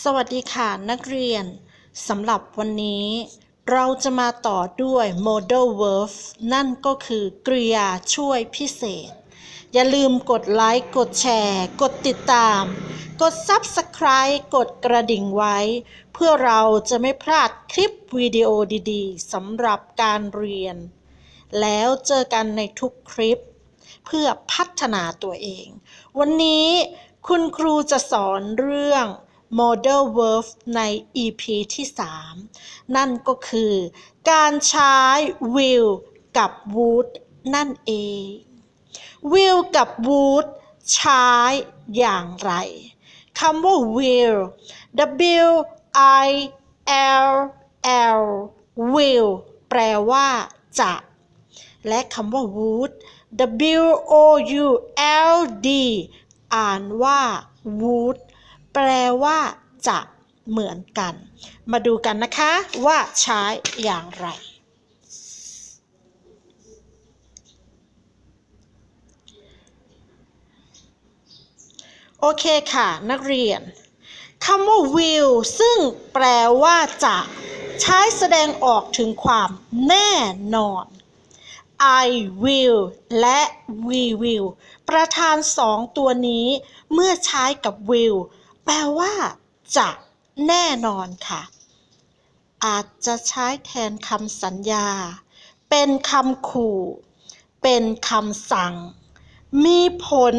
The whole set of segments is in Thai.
สวัสดีค่ะนักเรียนสำหรับวันนี้ เราจะมาต่อด้วย modal verb นั่นก็คือกริยาช่วยพิเศษ อย่าลืมกดไลค์ กดแชร์ กดติดตาม กด Subscribe กดกระดิ่งไว้ เพื่อเราจะไม่พลาดคลิปวิดีโอดีๆสำหรับการเรียน แล้วเจอกันในทุกคลิป เพื่อพัฒนาตัวเอง วันนี้คุณครูจะสอนเรื่อง modal verb ใน EP ที่ 3 นั่นก็คือ การใช้ will กับ would นั่นเอง will กับ would ใช้อย่างไรคำว่า will w i l l will แปลว่า จะ และคำว่า would w o u l d อ่านว่า would แปลว่า จะเหมือนกัน มาดูกันนะคะว่าใช้อย่างไร โอเคค่ะ นักเรียนคำว่า will ซึ่งแปลว่าจะใช้แสดงออกถึงความแน่นอน I will และ we will ประธานสองตัวนี้เมื่อใช้กับ will แปลว่า จะแน่นอนค่ะ อาจจะใช้แทนคำสัญญา เป็นคำขู่ เป็นคำสั่ง มีผล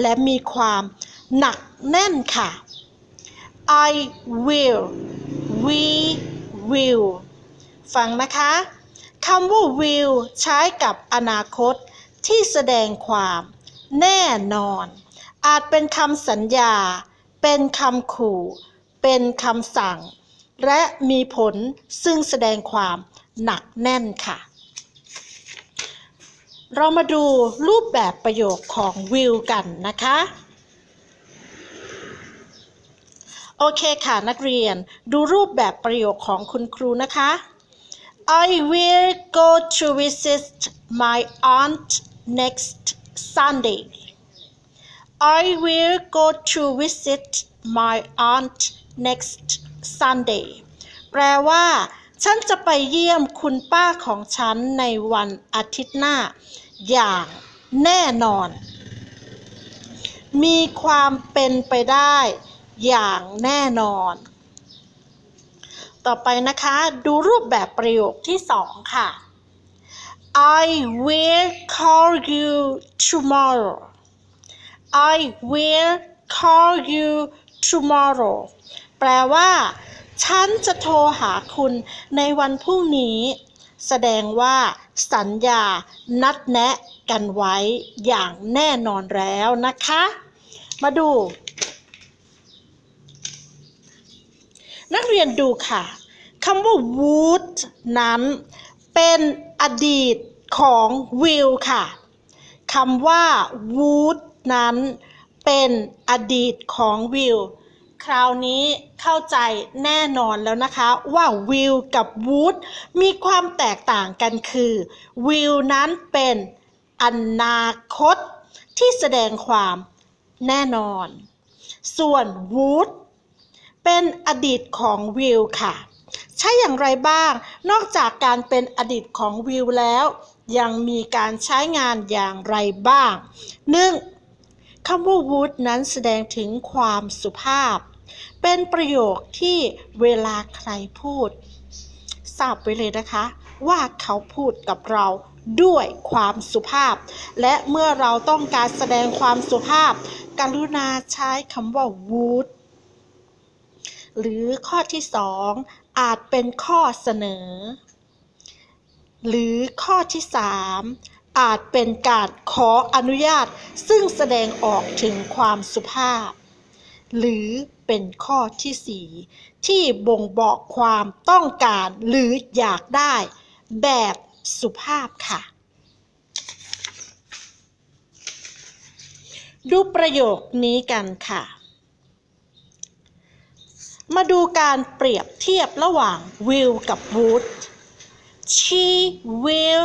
และมีความหนักแน่นค่ะ I will we will ฟังนะคะคำว่า will ใช้กับอนาคตที่แสดงความแน่นอน อาจเป็นคำสัญญา เป็นคำขู่ เป็นคำสั่ง และมีผลซึ่งแสดงความหนักแน่นค่ะ เรามาดูรูปแบบประโยคของ will กันนะคะโอเคค่ะนักเรียนดูรูปแบบประโยคของคุณครูนะคะ I will go to visit my aunt next Sunday I will go to visit my aunt next Sunday แปลว่า ฉันจะไปเยี่ยมคุณป้าของฉันในวันอาทิตย์หน้า อย่างแน่นอน มีความเป็นไปได้อย่างแน่นอน ต่อไปนะคะ ดูรูปแบบประโยคที่สองค่ะ I will call you tomorrow I will call you tomorrow แปลว่า ฉันจะโทรหาคุณในวันพรุ่งนี้ แสดงว่า สัญญา นัดแนะกันไว้อย่างแน่นอนแล้วนะคะ มาดู นักเรียนดูค่ะคำว่า would นั้น เป็นอดีตของ will ค่ะคำว่า would นั้น เป็นอดีตของ will คราวนี้เข้าใจแน่นอนแล้วนะคะ ว่า will กับ would มีความแตกต่างกันคือ will นั้นเป็นอนาคตที่แสดงความแน่นอน ส่วน would เป็นอดีตของวิวค่ะ ใช้อย่างไรบ้าง นอกจากการเป็นอดีตของวิวแล้ว ยังมีการใช้งานอย่างไรบ้าง 1. คำว่า would นั้นแสดงถึงความสุภาพ เป็นประโยคที่เวลาใครพูดทราบไว้เลยนะคะ ว่าเขาพูดกับเราด้วยความสุภาพ และเมื่อเราต้องการแสดงความสุภาพ กรุณาใช้คำว่า would หรือข้อที่2องอาจเป็นข้อเสนอ หรือข้อที่3 อาจเป็นการขออนุญาตซึ่งแสดงออกถึงความสุภาพ หรือเป็นข้อที่4ที่บ่งบอกความต้องการหรืออยากได้แบบสุภาพค่ะ ดูประโยคนี้กันค่ะ มาดูการเปรียบเทียบระหว่าง will กับ would she will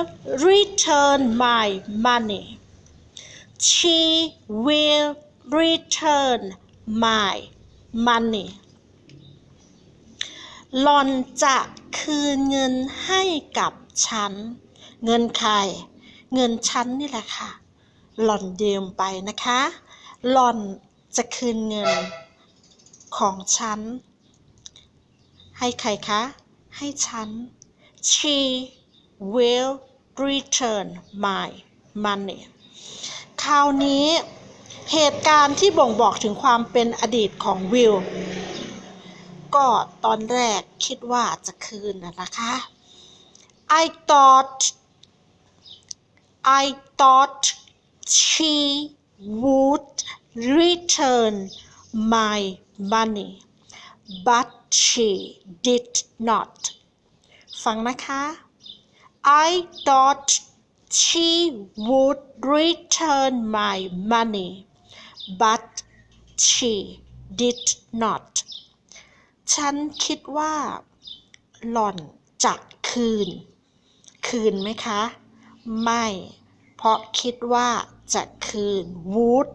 return my money she will return my money หลอนจะคืนเงินให้กับฉัน เงินใคร เงินฉันนี่แหละค่ะ หลอนยืมไปนะคะ หลอนจะคืนเงินของฉัน ให้ใครคะ ให้ฉัน she will return my money คราวนี้เหตุการณ์ที่บ่งบอกถึงความเป็นอดีตของวิลก็ตอนแรกคิดว่าจะคืนนะคะ I thought I thought she would return my money but she did not ฟังนะคะ I thought she would return my money but she did not ฉันคิดว่า หล่อนจะคืน คืนไหมคะ ไม่ เพราะคิดว่าจะคืน would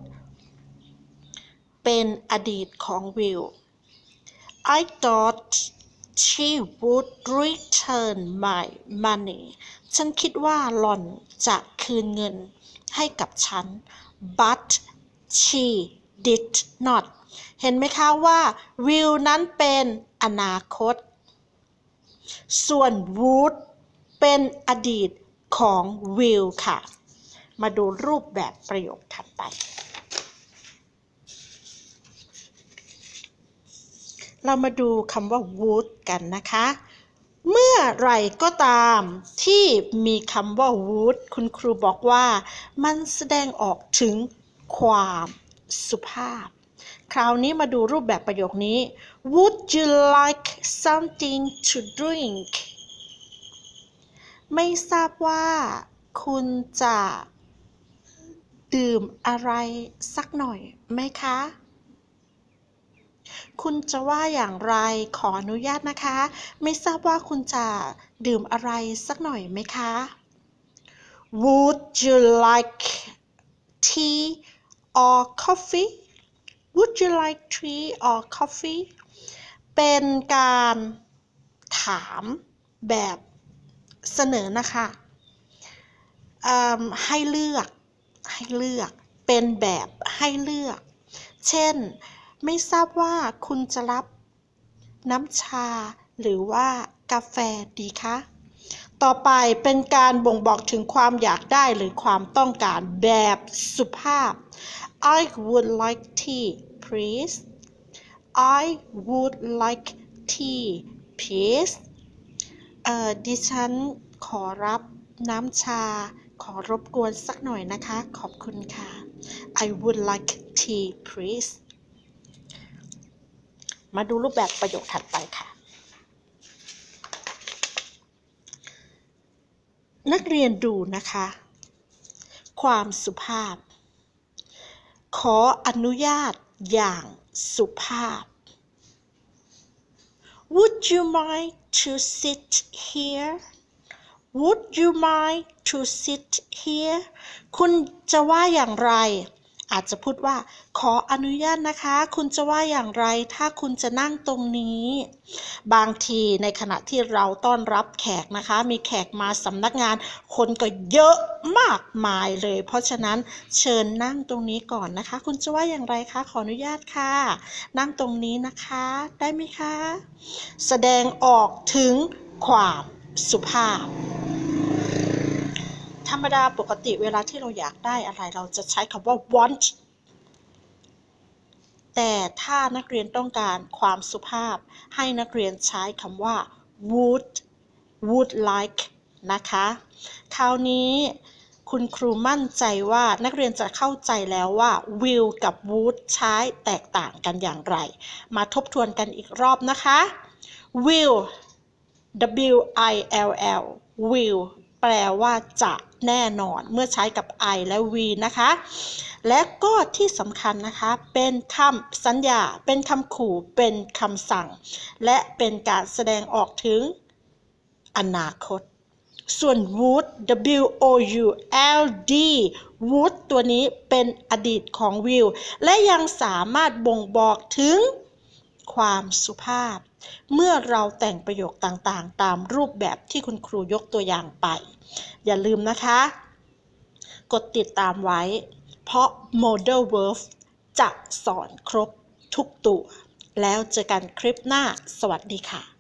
เป็นอดีตของวิล I thought she would return my money ฉันคิดว่าหล่อนจะคืนเงินให้กับฉัน but she did not เห็นไหมคะว่า will นั้นเป็นอนาคต ส่วน would เป็นอดีตของ will ค่ะ มาดูรูปแบบประโยคถัดไป เรามาดูคำว่า would กันนะคะ เมื่อไรก็ตามที่มีคำว่า would คุณครูบอกว่า มันแสดงออกถึงความสุภาพ คราวนี้มาดูรูปแบบประโยคนี้ Would you like something to drink ไม่ทราบว่าคุณจะดื่มอะไรสักหน่อยไหมคะ คุณจะว่าอย่างไรขออนุญาตนะคะ ไม่ทราบว่าคุณจะดื่มอะไรสักหน่อยไหมคะ Would you like tea or coffee Would you like tea or coffee เป็นการถามแบบเสนอนะคะให้เลือกให้เลือกเป็นแบบให้เลือก เช่น ไม่ทราบว่าคุณจะรับ น้ำชาหรือว่ากาแฟดีคะ ต่อไปเป็นการบ่งบอกถึงความอยากได้หรือความต้องการแบบสุภาพ I would like tea please I would like tea please เอ่อดิฉันขอรับน้ำชา ขอรบกวนสักหน่อยนะคะ ขอบคุณค่ะ I would like tea please มาดูรูปแบบประโยคถัดไปค่ะ นักเรียนดูนะคะ ความสุภาพ ขออนุญาตอย่างสุภาพ Would you mind to sit here Would you mind to sit here คุณจะว่าอย่างไร อาจจะพูดว่า ขออนุญาตนะคะ คุณจะว่าอย่างไรถ้าคุณจะนั่งตรงนี้ บางทีในขณะที่เราต้อนรับแขกนะคะ มีแขกมาสำนักงาน คนก็เยอะมากมายเลย เพราะฉะนั้นเชิญนั่งตรงนี้ก่อนนะคะ คุณจะว่าอย่างไรคะขออนุญาตค่ะ นั่งตรงนี้นะคะได้ไหมคะ แสดงออกถึงความสุภาพ ธรรมดาปกติเวลาที่เราอยากได้อะไรเราจะใช้คำว่า want แต่ถ้านักเรียนต้องการความสุภาพ ให้นักเรียนใช้คำว่า would would like นะคะ คราวนี้คุณครูมั่นใจว่านักเรียนจะเข้าใจแล้วว่า will กับ would ใช้แตกต่างกันอย่างไร มาทบทวนกันอีกรอบนะคะ will W I L L will แปลว่าจะแน่นอนเมื่อใช้กับ I และ we นะคะ และก็ที่สำคัญนะคะ เป็นคำสัญญา เป็นคำขู่ เป็นคำสั่ง และเป็นการแสดงออกถึงอนาคต ส่วน would W O U L D would ตัวนี้เป็นอดีตของ will และยังสามารถบ่งบอกถึง ความสุภาพ เมื่อเราแต่งประโยคต่างๆ ตามรูปแบบที่คุณครูยกตัวอย่างไป อย่าลืมนะคะ กดติดตามไว้ เพราะ Model Verb จะสอนครบทุกตัว แล้วเจอกันคลิปหน้า สวัสดีค่ะ